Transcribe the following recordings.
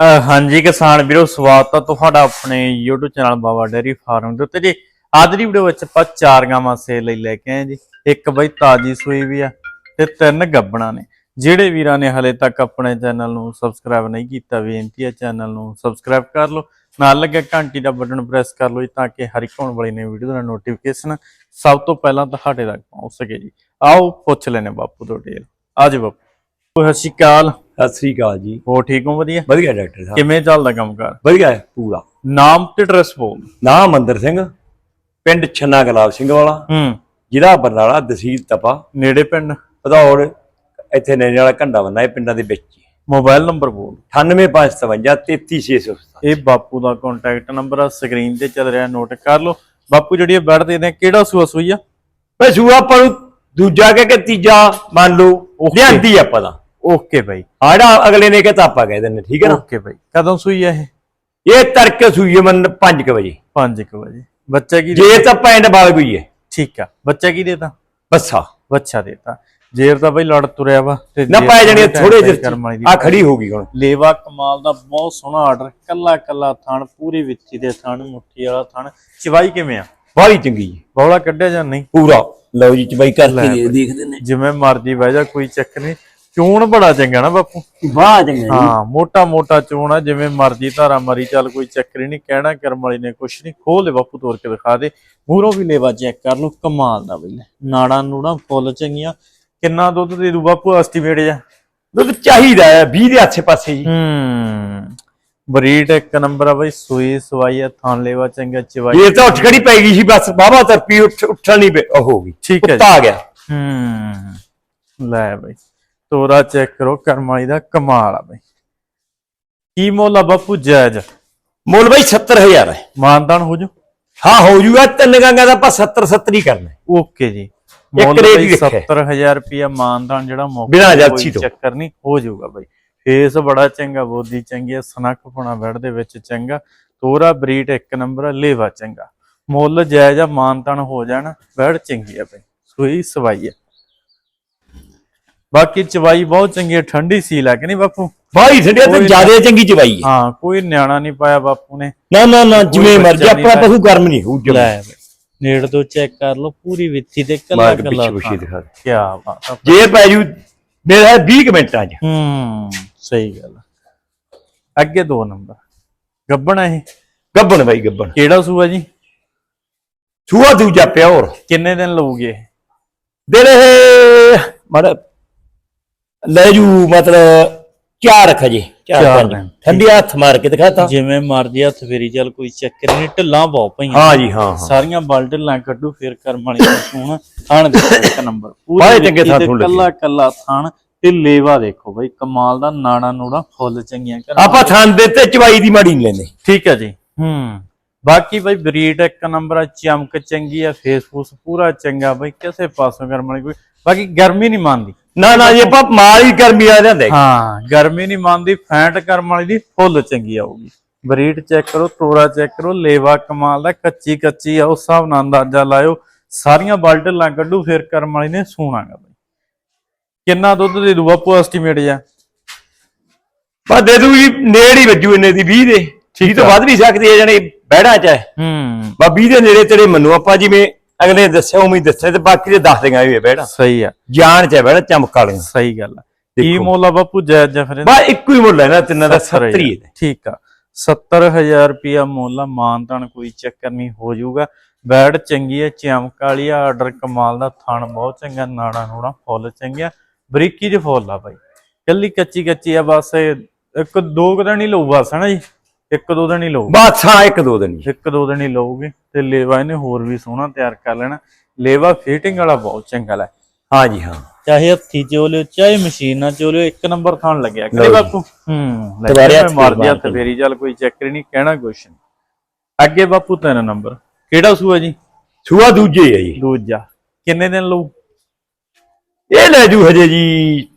ਹਾਂਜੀ ਕਿਸਾਨ ਵੀਰੋ, ਸਵਾਗਤ ਹੈ ਤੁਹਾਡਾ ਆਪਣੇ YouTube channel Baba dairy farm ਦੇ ਉੱਤੇ। ਜੀ, ਅੱਜ ਦੀ ਵੀਡੀਓ ਵਿੱਚ ਆਪਾਂ ਚਾਰ ਗਾਵਾਂ ਸੇਲ ਲਈ ਲੈ ਕੇ ਆਏ ਜੀ। ਇੱਕ ਬਈ ਤਾਜੀ ਸੂਈ ਵੀ ਆ ਤੇ ਤਿੰਨ ਗੱਬਣਾ ਨੇ। ਜਿਹੜੇ ਵੀਰਾਂ ਨੇ ਹਲੇ ਤੱਕ ਆਪਣੇ ਚੈਨਲ ਨੂੰ ਸਬਸਕ੍ਰਾਈਬ ਨਹੀਂ ਕੀਤਾ, ਬੇਨਤੀ ਹੈ ਚੈਨਲ ਨੂੰ ਸਬਸਕ੍ਰਾਈਬ ਕਰ ਲਓ। ਨਾਲ ਲੱਗੇ ਘੰਟੀ ਦਾ ਬਟਨ ਪ੍ਰੈਸ ਕਰ ਲਓ ਜੀ, ਤਾਂ ਕਿ ਹਰ ਇੱਕ ਆਉਣ ਵਾਲੀ ਨਵੀਂ ਵੀਡੀਓ ਦਾ ਨੋਟੀਫਿਕੇਸ਼ਨ ਸਭ ਤੋਂ ਪਹਿਲਾਂ ਤੁਹਾਡੇ ਤੱਕ ਪਹੁੰਚ ਸਕੇ ਜੀ। ਆਓ ਪੁੱਛ ਲੈਨੇ ਬਾਪੂ ਤੋਂ ਡੇਲ ਆਜੋ ਬਾਪੂ। ਸਤਿ ਸ਼੍ਰੀ ਅਕਾਲ। ਸਤਿ ਸ੍ਰੀ ਅਕਾਲ ਜੀ। ਹੋ ਠੀਕ ਹੋ? ਵਧੀਆ। ਵਧੀਆ ਡਾਕਟਰ ਸਾਹਿਬ। ਕਿਵੇਂ ਚੱਲਦਾ ਕੰਮਕਾਰ? ਵਧੀਆ ਹੈ ਪੂਰਾ। ਨਾਮ ਤੇ ਐਡਰੈਸ ਬੋਲ। ਨਾਮ ਮੰਦਰ ਸਿੰਘ ਪਿੰਡ ਛੰਨਾ ਗੁਲਾਬ ਸਿੰਘ ਵਾਲਾ। ਹੂੰ। ਜ਼ਿਲ੍ਹਾ ਬਰਨਾਲਾ ਤਹਿਸੀਲ ਤਪਾ। ਨੇੜੇ ਪਿੰਡ? ਭਦੌੜ ਇੱਥੇ ਨੇੜੇ ਵਾਲਾ ਘੰਡਾ ਬੰਨਾ ਇਹ ਪਿੰਡਾਂ ਦੇ ਵਿੱਚ। ਮੋਬਾਈਲ ਨੰਬਰ ਬੋਲ। 98557 33607 ਇਹ ਬਾਪੂ ਦਾ ਕੰਟੈਕਟ ਨੰਬਰ ਆ ਸਕਰੀਨ ਤੇ ਚੱਲ ਰਿਹਾ ਨੋਟ ਕਰ ਲਓ। ਬਾਪੂ ਜਿਹੜੀ ਇਹ ਬੈਠ ਦੇ ਨੇ ਕਿਹੜਾ ਸੂਆ ਸੂਈ ਆ? ਬਈ ਸੂਆ ਨੂੰ ਦੂਜਾ ਕੇ ਤੀਜਾ ਮੰਨ ਲਓ. ਲਿਆਂਦੀ ਆਪਾਂ ਦਾ ਓਕੇ ਬਾਈ ਆੜਾ ਅਗਲੇ ਨੇ ਕਹਤਾ ਆਪਾਂ ਕਹਿ ਦਿੰਦੇ ਠੀਕ ਹੈ ਨਾ? ਓਕੇ ਬਾਈ ਕਦੋਂ ਸੂਈ ਆ ਇਹ? ਇਹ ਤੜਕੇ ਸੂਈ ਹੈ ਮੰਨ 5 ਵਜੇ। 5 ਵਜੇ। ਬੱਚਾ ਕੀ ਜੇ ਤਾਂ ਪੈਂਡ ਬਾਲ ਗਈ ਹੈ। ਠੀਕ ਆ। ਬੱਚਾ ਕੀ ਦੇਤਾ? ਬੱਸਾ। ਬੱਚਾ ਦੇਤਾ। ਜੇਰ ਤਾਂ ਬਈ ਲੜ ਤੁਰਿਆ ਵਾ ਤੇ ਨਾ ਜੇਰ ਪੈ ਜਾਣੀ ਤਾਂ ਥੋੜੇ ਜਿਹੇ ਆ ਖੜੀ ਹੋ ਗਈ ਹੁਣ। ਲੇਵਾ ਕਮਾਲ ਦਾ ਬਹੁਤ ਸੋਹਣਾ ਆਰਡਰ ਕੱਲਾ ਕੱਲਾ ਥਣ ਪੂਰੀ ਵਿੱਚੀ ਦੇ ਥਣ ਮੁੱਠੀ ਵਾਲਾ ਥਣ। ਚਵਾਈ ਕਿਵੇਂ ਆ? ਬਾਹਲੀ ਚੰਗੀ ਜੀ। ਬੌਲਾ ਕੱਢਿਆ ਜਾਂ ਨਹੀਂ? ਪੂਰਾ। ਲਓ ਜੀ ਚਬਾਈ ਕਰਕੇ ਦੇਖਦੇ ਨੇ। ਜਿਵੇਂ ਮਰਜ਼ੀ ਬਹਿ ਜਾ ਕੋਈ ਚੱਕ ਨਹੀਂ। ਚੂਣ ਬੜਾ ਚੰਗਾ ਨਾ ਬਾਪੂ। ਵਾਹ ਚੰਗਾ ਹਾਂ ਮੋਟਾ ਮੋਟਾ ਚੂਣ ਆ ਜਿਵੇਂ ਮਰਜ਼ੀ ਧਾਰਾ ਮਰੀ ਚੱਲ ਕੋਈ ਚੱਕਰ ਨਹੀਂ ਕਹਿਣਾ ਕਰਮ ਵਾਲੀ ਨੇ ਕੁਛ ਨਹੀਂ ਖੋਲ ਦੇ ਬਾਪੂ ਤੋੜ ਕੇ ਦਿਖਾ ਦੇ। ਮੂਹਰੋਂ ਵੀ ਲੇਵਾ ਚੈੱਕ ਕਰ ਲਓ ਕਮਾਲ ਦਾ ਬਈ ਨਾੜਾਂ ਨੂੜਾਂ ਫੁੱਲ ਚੰਗੀਆਂ। ਕਿੰਨਾ ਦੁੱਧ ਦੇ ਦੂ ਬਾਪੂ ਐਸਟੀਮੇਟ ਜਾ ਦੁੱਧ ਚਾਹੀਦਾ ਹੈ 20 ਦੇ ਆਸੇ ਪਾਸੇ ਜੀ। ਹੂੰ। ਬਰੀਡ ਇੱਕ ਨੰਬਰ ਆ ਬਈ ਸੂਈ ਸਵਾਈ ਆ ਥਾਂ ਲੇਵਾ ਚੰਗਾ ਚਵਾਈ ਇਹ ਤਾਂ ਉੱਠ ਖੜੀ ਪੈ ਗਈ ਸੀ ਬਸ ਬਾਬਾ ਤਰਪੀ ਉੱਠ ਉੱਠਣ ਹੋ ਗਈ। ਠੀਕ ਹੈ ਆ ਗਿਆ। ਹੂੰ। ਲੈ ਬਈ। ਤੋਰਾ ਚੈੱਕ ਕਰੋ ਕਰਮ ਵਾਲੀ ਦਾ ਕਮਾਲ ਆ ਬਈ। ਕੀ ਮੁੱਲ ਆ ਬਾਪੂ ਜਾਇਜ਼? ਮੁੱਲ ਬਈ 70000 ਹੈ। ਮਾਨਦਾਨ ਹੋ ਜੂ? ਹਾਂ ਹੋ ਜੂਗਾ ਤਿੰਨ ਗੰਗਾ ਦਾ ਆਪਾਂ 70 70 ਹੀ ਕਰਨਾ। ਓਕੇ ਜੀ। ਮੁੱਲ ਰੇਟ ਬਈ ਹੀ। ਰੱਖਿਆ। 70000 ਰੁਪਿਆ ਮਾਨਦਾਨ ਜਿਹੜਾ ਮੌਕਾ ਬਿਨਾਂ ਤੇ ਕੋਈ ਤੋਂ। ਚੱਕਰ ਨਹੀਂ ਹੋ ਜਾਊਗਾ ਬਈ। ਫੇਸ ਬੜਾ ਚੰਗਾ ਬੋਦੀ ਚੰਗੀ ਆ ਸਨੱਖ ਪਣਾ ਬੈੜ ਦੇ ਵਿੱਚ ਚੰਗਾ। ਤੋਰਾ ਬਰੀਡ ਇੱਕ ਨੰਬਰ ਆ ਲੇਵਾ ਚੰਗਾ। ਮੁੱਲ ਜਾਇਜ਼ ਆ ਮਾਨਤਾਨ ਹੋ ਜਾਣ ਬੈੜ ਚੰਗੀ ਆ ਬਈ। ਸੂਈ ਸਵਾਈ ਆ। ਬਾਕੀ ਚਵਾਈ ਬਹੁਤ ਚੰਗੀ ਆ ਠੰਡੀ ਸੀਲ ਆ ਕਿ ਨਹੀਂ ਬਾਪੂ? ਬਾਈ ਠੰਡਿਆ ਤੇ ਜ਼ਿਆਦਾ ਚੰਗੀ ਚਵਾਈ ਹੈ ਹਾਂ ਕੋਈ ਨਿਆਣਾ ਨਹੀਂ ਪਾਇਆ ਬਾਪੂ ਨੇ। ਨਾ ਨਾ ਨਾ ਜਿਵੇਂ ਮਰਜ਼ੀ ਆਪਣਾ ਹੈ। ਪਸ਼ੂ ਗਰਮ ਨਹੀਂ ਹੋਊ ਲੈ ਨੇੜ ਤੋਂ ਚੈੱਕ ਕਰ ਲਓ ਪੂਰੀ ਵਿੱਥੀ ਤੇ ਕੱਲਾ ਕੱਲਾ ਪਿੱਛੇ ਦਿਖਾ। ਕੀ ਬਾਤ ਜੇ ਪੈ ਜੂ ਮੇਰਾ 20 ਕੁ ਮਿੰਟਾਂ ਚ। ਹੂੰ ਸਹੀ ਗੱਲ। ਅੱਗੇ ਦੋ ਨੰਬਰ। ਗੱਬਣ ਇਹ? ਗੱਬਣ ਬਾਈ ਗੱਬਣ। ਕਿਹੜਾ ਸੂਆ ਜੀ? ਸੂਆ ਦੂਜਾ ਪਿਆ ਹੋਰ ਕਿੰਨੇ ਦਿਨ ਲਊਗੇ? ਦਿਨ ਇਹ ਮੜ ਲੈ ਜੂ ਮਤਲਬ ਚਾਰ ਖਜੇ ਚਾਰ ਚਾਰ ਪੰਜ। ਦਿਨ। ਠੰਡੀ ਹੱਥ ਮਾਰ ਕੇ ਦਿਖਾਤਾ। ਜਿਵੇਂ ਮਰਜ਼ੀ ਹੱਥ ਫੇਰੀ ਚੱਲ ਕੋਈ ਚੱਕਰ ਨਹੀਂ ਢਿੱਲਾਂ ਬਹੁਤ ਪਈਆਂ। ਹਾਂ ਜੀ ਹਾਂ ਹਾਂ। ਸਾਰੀਆਂ ਬਲ ਢਿੱਲਾਂ ਕੱਢੂ ਫੇਰ ਕਰਮ ਵਾਲੀ ਸੂਣ ਥਾਣ ਦੇ ਇੱਕ ਨੰਬਰ। ਬਾਹਲੇ ਚੰਗੇ ਥਾਂ ਥੂਣ ਲੱਗੇ। ਕੱਲਾ ਕੱਲਾ ਥਾਣ ਤੇ ਲੇਵਾ ਦੇਖੋ ਬਈ ਕਮਾਲ ਦਾ ਨਾਣਾ ਨੂੜਾ ਫੁੱਲ ਚੰਗੀਆਂ ਕਰਮ ਆਪਾਂ ਥਾਂ ਦੇ ਤੇ ਚਵਾਈ ਦੀ ਮਾੜੀ ਨਹੀਂ ਲੈਂਦੇ। ਠੀਕ ਹੈ ਜੀ। ਹੂੰ। ਬਾਕੀ ਬਈ ਬਰੀਡ ਇੱਕ ਨੰਬਰ ਆ ਚਮਕ ਚੰਗੀ ਆ ਫੇਸ ਫੂਸ ਪੂਰਾ ਚੰਗਾ ਬਈ ਕਿਸੇ ਪਾਸੋਂ ਗਰਮ ਵਾਲੀ ਕੋਈ ਬਾਕੀ ਗਰਮੀ ਨਹੀਂ ਮੰਨਦੀ। ਨਾ ਨਾ ਜੇ ਆਪਾਂ ਮਾਲ ਹੀ ਗਰਮੀ ਆ ਜਾਂਦੇ ਹਾਂ ਗਰਮੀ ਨਹੀਂ ਮੰਨਦੀ ਫੈਂਟ ਕਰਮ ਵਾਲੀ ਦੀ ਫੁੱਲ ਚੰਗੀ ਆਊਗੀ। ਬਰੀਡ ਚੈੱਕ ਕਰੋ ਤੋਰਾ ਚੈੱਕ ਕਰੋ ਲੇਵਾ ਕਮਾਲ ਦਾ ਕੱਚੀ ਕੱਚੀ ਆ ਉਸ ਹਿਸਾਬ ਨਾਲ ਅੰਦਾਜ਼ਾ ਲਾਇਓ। ਸਾਰੀਆਂ ਬਲਟਲਾਂ ਕੱਢੂ ਫਿਰ ਕਰਮ ਵਾਲੀ ਨੇ ਸੂਣਾਗਾ ਬਈ। ਕਿੰਨਾ ਦੁੱਧ ਦੇ ਦੂ ਬਾਪੂ ਐਸਟੀਮੇਟ ਜਾ ਬਸ ਦੇ ਦੂਗੀ ਨੇੜ ਹੀ ਵੱਜੂ ਇਹਨੇ ਦੀ 20 ਦੇ। ਠੀਕ ਤੋਂ ਵੱਧ ਨਹੀਂ ਸਕਦੀ ਇਹ ਜਣੇ ਬਹਿੜਾ ਚ ਹੈ। ਹੂੰ। ਬਾ 20 ਦੇ ਨੇੜੇ ਤੇਰੇ ਮੰਨੂ ਆਪਾਂ ਜਿਵੇਂ ਅਗਲੇ ਨੇ ਦੱਸਿਆ ਉਵੇਂ ਹੀ ਦੱਸਿਆ ਤੇ ਬਾਕੀ ਦੇ ਦੱਸ ਦੇਗਾ ਇਹ ਬਹਿੜਾ। ਸਹੀ ਆ। ਜਾਨ ਚ ਹੈ ਬਹਿੜਾ ਚਮਕ ਵਾਲੀਆਂ ਸਹੀ ਗੱਲ ਆ। ਕੀ ਦੇਖੋ। ਮੁੱਲ ਆ ਬਾਪੂ ਜਾਂ? ਬਾ ਇੱਕੋ ਹੀ ਮੁੱਲ ਹੈ ਨਾ ਤਿੰਨਾਂ ਦਾ 70 ਹੀ ਹੈ। ਠੀਕ ਆ। 70000 ਰੁਪਿਆ ਮੁੱਲ ਆ ਮਾਨਤਾਨ ਕੋਈ ਚੱਕਰ ਨਹੀਂ ਹੋ ਜਾਊਗਾ। ਬੈਡ ਚੰਗੀ ਹੈ ਚਮਕ ਵਾਲੀ ਆ ਆਰਡਰ ਕਮਾਲ ਦਾ ਥਣ ਬਹੁਤ ਚੰਗਾ ਨਾੜਾ ਨੂੜਾ ਫੁੱਲ ਚੰਗਿਆ ਬਰੀਕੀ ਚ ਫੁੱਲ ਆ ਬਾਈ। ਕੱਲੀ ਕੱਚੀ ਕੱਚੀ ਆ ਬਸ ਇਹ ਇੱਕ ਦੋ ਕੁ ਦਿਨ ਹੀ ਲਊ ਬਸ ਹਨਾ ਜੀ? ਇੱਕ ਦੋ ਦਿਨ ਹੀ ਲਊ ਬਸ ਹਾਂ ਇੱਕ ਦੋ ਦਿਨ ਹੀ। ਇੱਕ ਦੋ ਦਿਨ ਹੀ ਲਊਗੇ ਤੇ ਲੇਵਾ ਇਹਨੇ ਹੋਰ ਵੀ ਸੋਹਣਾ ਤਿਆਰ ਕਰ ਲੈਣਾ। ਲੇਵਾ ਫਿਟਿੰਗ ਵਾਲਾ ਬਹੁਤ ਚੰਗਾ ਲੈ। ਹਾਂ ਜੀ ਹਾਂ। ਚਾਹੇ ਹੱਥੀ ਚੋ ਲਿਓ ਚਾਹੇ ਮਸ਼ੀਨ ਨਾਲ ਚੋ ਲਿਓ ਇੱਕ ਨੰਬਰ ਥਾਣ ਲੱਗਿਆ ਜੀ। ਬਾਪੂ। ਹੂੰ ਹੱਥ ਮਾਰ ਦਿਆ ਮਾਰ ਤੇ ਕੇ। ਫੇਰੀ ਚੱਲ ਕੋਈ ਚੱਕਰ ਨਹੀਂ ਕਹਿਣਾ ਕੁਛ ਨਹੀਂ। ਅੱਗੇ ਬਾਪੂ ਤਿੰਨ ਨੰਬਰ। ਕਿਹੜਾ ਸੂਆ ਜੀ? ਸੂਆ ਦੂਜੇ ਹੈ ਜੀ। ਦੂਜਾ। ਕਿੰਨੇ ਦਿਨ ਲਊ? ਇਹ ਲੈ ਜੂ ਹਜੇ ਜੀ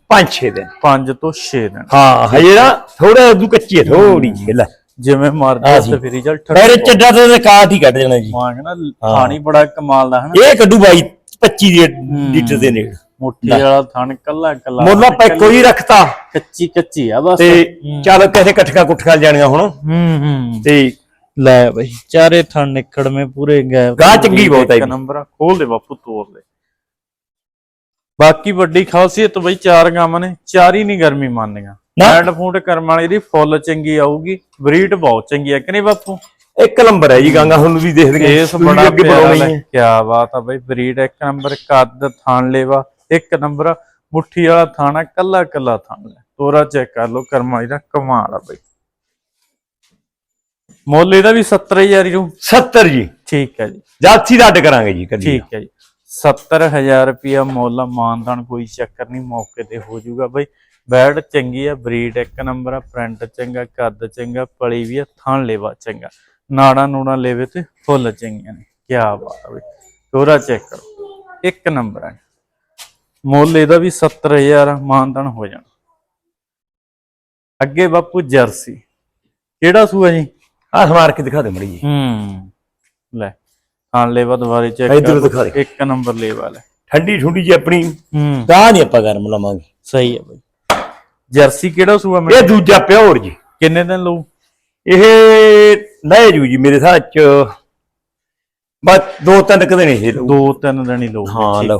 5-6 ਦਿਨ। 5 ਤੋਂ 6 ਦਿਨ। ਹਾਂ ਹਜੇ ਨਾ ਥੋੜਾ ਦੂ ਕੱਚੀ ਥੋੜੀ ਜਿਹੀ ਲੈ। ਜਿਵੇਂ ਮਾਰ ਹਾਂ ਦਿਆ ਜੀ। ਤੇ ਫੇਰੀ ਚੱਲ ਫਿਰ ਚੱਡਾ ਤੇ ਕਾਟ ਹੀ ਕੱਢ ਦੇਣਾ ਜੀ। ਮਾਂਗ ਨਾ ਪਾਣੀ ਬੜਾ ਕਮਾਲ ਦਾ ਹੈ ਨਾ ਇਹ ਕੱਢੂ ਬਾਈ 25 ਦੇ ਲੀਟਰ ਦੇ ਨੇੜ। ਮੁੱਠੀ ਵਾਲਾ ਥਣ ਕੱਲਾ ਕੱਲਾ ਮੁੱਲ ਆਪਾਂ ਹੀ ਰੱਖਤਾ। ਕੱਚੀ ਕੱਚੀ ਆ ਬਸ। ਤੇ। ਚੱਲ ਕਿਸੇ ਕਟਕਾ ਕੁੱਟਕਾ ਜਾਣੀਆਂ ਹੁਣ। ਹੂੰ ਹੂੰ। ਤੇ ਲੈ ਬਈ। ਚਾਰੇ ਥਣ ਨਿਕੜਵੇਂ ਪੂਰੇ ਗਏ ਗਾਹ ਚੰਗੀ ਬਹੁਤ ਹੈ ਇੱਕ ਨੰਬਰ ਖੋਲ ਦੇ ਬਾਪੂ ਤੋੜ ਦੇ। ਬਾਕੀ ਵੱਡੀ ਖਾਸੀਅਤ ਬਈ ਚਾਰ ਗਾਵਾਂ ਨੇ ਚਾਰ ਹੀ ਨਹੀਂ ਗਰਮੀ ਮੰਨਦੀਆਂ। ਨਾ। ਐਂਡ ਫੂਡ ਕਰਮ ਵਾਲੀ ਦੀ ਫੁੱਲ ਚੰਗੀ ਆਊਗੀ ਬਰੀਡ ਬਹੁਤ ਚੰਗੀ ਆ ਕਿ ਨਹੀਂ ਬਾਪੂ? ਇੱਕ ਨੰਬਰ ਹੈ ਜੀ ਗਾਂਗਾ ਹੁਣ ਵੀ ਦੇਖਦੇ ਕੇਸ ਤੁਸੀਂ ਬੜਾ ਪਿਆਰਾ ਹੈ। ਕੀ ਬਾਤ ਆ ਬਈ ਬਰੀਡ ਇੱਕ ਨੰਬਰ ਕੱਦ ਥਾਣ ਲੇਵਾ ਇੱਕ ਨੰਬਰ ਮੁੱਠੀ ਵਾਲਾ ਥਾਣਾ ਕੱਲਾ ਕੱਲਾ ਥਾਣ ਲੈ। ਤੋਰਾ ਚੈੱਕ ਕਰ ਲਓ ਕਰਮਾਂ ਦਾ ਕਮਾਲ ਆ ਬਈ। ਮੁੱਲ ਇਹਦਾ ਵੀ 70000 ਹੀ ਰੂ 70 ਜੀ। ਠੀਕ ਹੈ ਜੀ। ਜਾਤੀ ਦਾ ਅੱਡ ਕਰਾਂਗੇ ਜੀ ਕਦੀ ਠੀਕ ਹੈ ਜੀ। 70000 ਰੁਪਿਆ ਮੁੱਲ ਮਾਨਦਾਨ ਕੋਈ ਚੱਕਰ ਨਹੀਂ ਮੌਕੇ ਤੇ ਹੋ ਜਾਊਗਾ ਬਈ। ਬੈਡ ਚੰਗੀ ਆ ਬਰੀਡ ਇੱਕ ਨੰਬਰ ਆ ਪ੍ਰਿੰਟ ਚੰਗਾ ਕੱਦ ਚੰਗਾ ਪਲੀ ਵੀ ਆ ਥਣ ਲੇਵਾ ਚੰਗਾ। ਨਾੜਾ ਨੂੜਾ ਲੇਵੇ ਤੇ ਫੁੱਲ ਚੰਗੀਆਂ ਨੇ। ਕੀ ਬਾਤ ਆ ਬਈ। ਤੋਰਾ ਚੈੱਕ ਕਰੋ। ਇੱਕ ਨੰਬਰ ਆ। ਮੁੱਲ ਇਹਦਾ ਵੀ 70000 ਆ, ਮਾਨਦਾਨ ਹੋ ਜਾਣਾ। ਅੱਗੇ ਬਾਪੂ ਜਰਸੀ। ਕਿਹੜਾ ਸੂਆ ਜੀ? ਆਹ ਸਮਾਰ ਕੇ ਦਿਖਾ ਦੇ ਮੜੀ ਜੀ। ਹੂੰ। ਲੈ ਥਣ ਲੇਵਾ ਦੁਬਾਰੇ ਚੈੱਕ ਇੱਧਰੋਂ ਦਿਖਾ ਦੇ। ਇੱਕ ਨੰਬਰ ਲੇਵਾ ਲੈ। ਠੰਡੀ ਠੁੰਡੀ ਜੀ ਆਪਣੀ। ਹੂੰ। ਗਾਹ ਨਹੀਂ ਆਪਾਂ ਗਰਮ ਲਵਾਂਗੇ। ਸਹੀ ਹੈ ਬਈ। ਜਰਸੀ ਕਿਹੜਾ ਸੂਆ ਇਹ ਮੈਂ ਦੂਜਾ ਪਿਓਰ ਜੀ। ਕਿੰਨੇ ਦਿਨ ਲਊ? ਇਹ ਲੈ ਜੂ ਜੀ ਮੇਰੇ ਹਿਸਾਬ ਚ। ਬਸ ਦੋ ਤਿੰਨ ਕਦੇ ਨਹੀਂ ਇਹ ਲਊ। ਦੋ ਤਿੰਨ ਦਿਨ ਹੀ ਲਊ। ਹਾਂ, ਲਓ।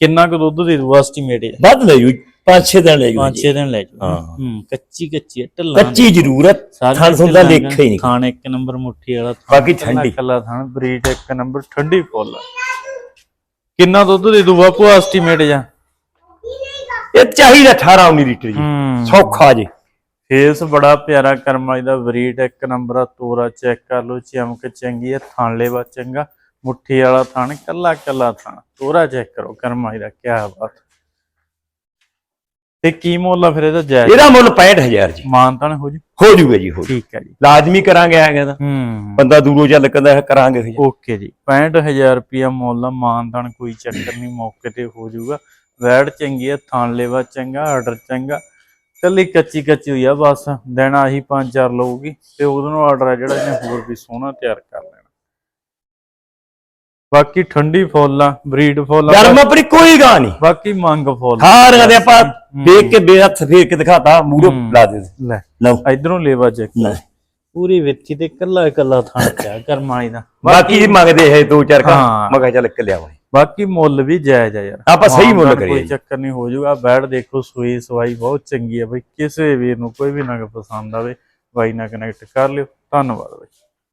ਕਿੰਨਾ ਕੁ ਦੁੱਧ ਦੇ ਦੂ ਐਸਟੀਮੇਟ ਹੈ ਵੱਧ ਲੈ ਜੂ ਪੰਜ ਛੇ ਦਿਨ ਲੈ ਜੂ ਪੰਜ ਛੇ ਦਿਨ ਲੈ ਜੂ। ਹਾਂ। ਕੱਚੀ ਕੱਚੀ ਢਿੱਲਾਂ ਕੱਚੀ ਜ਼ਰੂਰਤ ਥਣ ਸੁੰਦਾ ਲੇਖਾ ਹੀ ਨਹੀਂ ਖਾਣ ਇੱਕ ਨੰਬਰ ਮੁੱਠੀ ਵਾਲਾ ਥਾਣ, ਬਾਕੀ ਠੰਡੀ। ਕੱਲਾ ਥਾਣ ਬਰੀਡ ਇੱਕ ਨੰਬਰ ਠੰਡੀ ਫੁੱਲ। ਕਿੰਨਾ ਦੁੱਧ ਦੇ ਦੂ ਬਾਪੂ ਐਸਟੀਮੇਟ ਜਾਂ? ਇਹ ਚਾਹੀਦਾ 18 19 ਲੀਟਰ ਜੀ। ਸੌਖਾ ਜੀ। ਫੇਸ ਬੜਾ ਪਿਆਰਾ ਕਰਮ ਵਾਲੀ ਦਾ ਬਰੀਡ ਇੱਕ ਨੰਬਰ ਆ ਤੋਰਾ ਚੈੱਕ ਕਰ ਲਓ ਚਮਕ ਚੰਗੀ ਹੈ ਥਣ ਲੇਵਾ ਚੰਗਾ ਮੁੱਠੀ ਵਾਲਾ ਥਣ ਕੱਲਾ ਕੱਲਾ ਥਣ। ਤੋਰਾ ਚੈੱਕ ਕਰੋ ਕਰਮ ਵਾਲੀ ਦਾ ਕੀ ਬਾਤ। ਤੇ ਕੀ ਮੁੱਲ ਆ ਫਿਰ ਇਹਦਾ ਜਾਇਜ਼? ਇਹਦਾ ਮੁੱਲ 65000 ਜੀ। ਮਾਨਤਨ ਹੋ ਜੂ? ਹੋ ਜੂਗਾ ਜੀ ਹੋ ਠੀਕ ਹੈ ਜੀ। ਲਾਜ਼ਮੀ ਕਰਾਂਗੇ ਆ ਗਿਆ ਤਾਂ ਹੂੰ। ਬੰਦਾ ਦੂਰੋਂ ਚੱਲ ਕਹਿੰਦਾ ਹੈ ਕਰਾਂਗੇ। ਓਕੇ ਜੀ। 65000 ਰੁਪਿਆ ਮੁੱਲ ਆ ਮਾਨਤਨ ਕੋਈ ਚੱਕਰ ਨਹੀਂ ਮੌਕੇ ਤੇ ਹੋ ਜਾਊਗਾ ਵੈੜ ਚੰਗੀ ਹੈ ਥਣ ਲੇਵਾ ਚੰਗਾ ਆਰਡਰ ਚੰਗਾ। ਕੱਲੀ ਕੱਚੀ ਕੱਚੀ ਹੋਈ ਆ ਬਸ ਦਿਨ ਆਹੀ ਪੰਜ ਚਾਰ ਲਊਗੀ ਤੇ ਉਹਦੋਂ ਨੂੰ ਆਰਡਰ ਆ ਜਿਹੜਾ ਇਹਨੇ ਹੋਰ ਵੀ ਸੋਹਣਾ ਤਿਆਰ ਕਰ ਲੈਣਾ। ਬਾਕੀ ਠੰਡੀ ਫੁੱਲ ਆ ਬਰੀਡ ਫੁੱਲ ਆ ਗਰਮ ਆਪਣੀ ਕੋਈ ਗਾਂ ਨਹੀਂ। ਬਾਕੀ ਮੰਗ ਫੁੱਲ। ਸਾਰਿਆਂ ਦੇ ਆਪਾਂ ਦੇਖ ਕੇ ਬੇਹੱਥ ਫੇਰ ਕੇ ਦਿਖਾਤਾ ਮੂਹਰੇ। ਲਾ ਦੇ। ਲੈ। ਲਓ। ਇਧਰੋਂ ਲੇਵਾ ਚੈੱਕ ਲੈ। ਪੂਰੀ ਵਿੱਥੀ ਤੇ ਕੱਲਾ ਕੱਲਾ ਥਾਂ ਪਿਆ ਕਰਮਾਲੀ ਦਾ। ਬਾਕੀ ਮੰਗਦੇ ਹੈ ਦੋ ਚਾਰ ਕਾ ਹਾਂ। ਮੈਂ ਕਿਹਾ ਚੱਲ ਇੱਕ ਲਿਆਵਾਂ। ਬਾਕੀ ਮੁੱਲ ਵੀ ਜਾਇਜ਼ ਆ ਯਾਰ। ਆਪਾਂ ਸਹੀ ਮੁੱਲ ਕਰੀਏ ਕੋਈ। ਚੱਕਰ ਨਹੀਂ ਹੋ ਜਾਊਗਾ। ਬੈਠ ਦੇਖੋ ਸੂਈ ਸਵਾਈ ਬਹੁਤ ਚੰਗੀ ਆ ਬਈ। ਕਿਸੇ ਵੀਰ ਨੂੰ ਕੋਈ ਵੀ ਨਗ ਪਸੰਦ ਆਵੇ ਬਾਈ ਨਾਲ ਕਨੈਕਟ ਕਰ ਲਿਓ। ਧੰਨਵਾਦ ਬਈ।